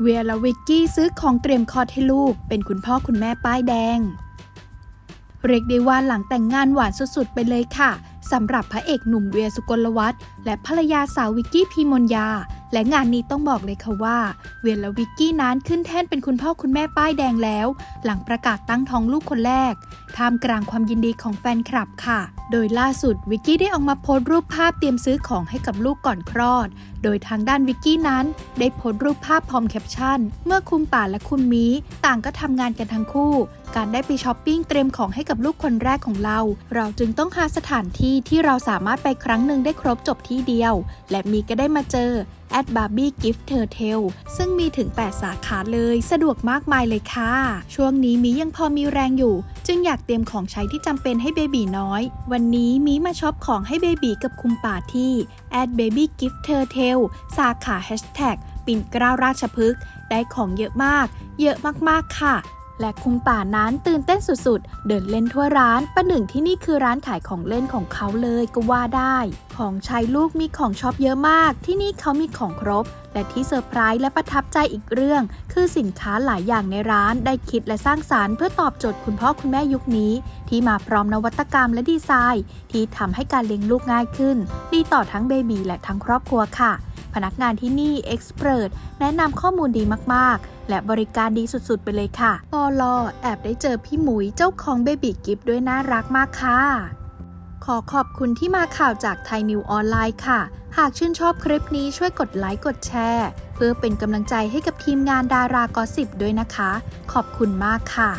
เวียและวิกกี้ซื้อของเตรียมคลอดให้ลูก เป็นคุณพ่อคุณแม่ป้ายแดง เรียกได้ว่าหลังแต่งงานหวานสุดๆ ไปเลยค่ะสำหรับพระเอกหนุ่มเวียสุกลวัฒน์และภรรยาสาววิกกี้พีมนยาและงานนี้ต้องบอกเลยค่ะว่า เวียและวิกกี้นั้นขึ้นแท่นเป็นคุณพ่อคุณแม่ป้ายแดงแล้ว หลังประกาศตั้งท้องลูกคนแรก ท่ามกลางความยินดีของแฟนคลับค่ะ โดยล่าสุดวิกกี้ได้ออกมาโพสต์รูปภาพเตรียมซื้อของให้กับลูกก่อนคลอด โดยทางด้านวิกกี้นั้น ได้โพสต์รูปภาพพร้อมแคปชั่น เมื่อคุณป่าและคุณมีต่างก็ทำงานกันทั้งคู่ การได้ไปช้อปปิ้งเตรียมของให้กับลูกคนแรกของเรา เราจึงต้องหาสถานที่ที่เราสามารถไปครั้งหนึ่งได้ครบจบที่เดียว และมีก็ได้มาเจอ at Barbie Gift t u r t l e ซึ่งมีถึง 8 สาขาเลย สะดวกมากมายเลยค่ะ ช่วงนี้มียังพอมีแรงอยู่ จึงอยากเตรียมของใช้ที่จำเป็นให้เบบีน้อย วันนี้มีมาช็อปของให้เบบีกับคุมป่าที่ at Baby Gift t u r t l สาขา Hashtag ปิ่นเกล้าราชพฤกษ์ได้ของเยอะมาก เยอะมากๆค่ะ และคุมป่านั้นตื่นเต้นสุดๆ เดินเล่นทั่วร้านประหนึ่งที่นี่คือร้านขายของเล่นของเขาเลยก็ว่าได้ ของใช้ลูกมีของช็อปเยอะมาก ที่นี่เขามีของครบ และที่เซอร์ไพรส์และประทับใจอีกเรื่อง คือสินค้าหลายอย่างในร้านได้คิดและสร้างสารรค์เพื่อตอบโจทย์คุณพ่อคุณแม่ยุคนี้ ที่มาพร้อมนวัตกรรมและดีไซน์ ที่ทำให้การเลี้ยงลูกง่ายขึ้น ดีต่อทั้งเบบีและทั้งครอบครัวค่ะ พนักงานที่นี่เอ็กซ์เพรสแนะนำข้อมูลดีมาก ๆ และบริการดีสุด ๆ ไปเลยค่ะปอลอแอบได้เจอพี่หมุยเจ้าของเบบี้กิฟด้วยน่ารักมากค่ะ ขอขอบคุณที่มาข่าวจากไทยนิวออนไลน์ค่ะ หากชื่นชอบคลิปนี้ช่วยกดไลค์กดแชร์ เพื่อเป็นกำลังใจให้กับทีมงานดารากอสิบด้วยนะคะ ขอบคุณมากค่ะ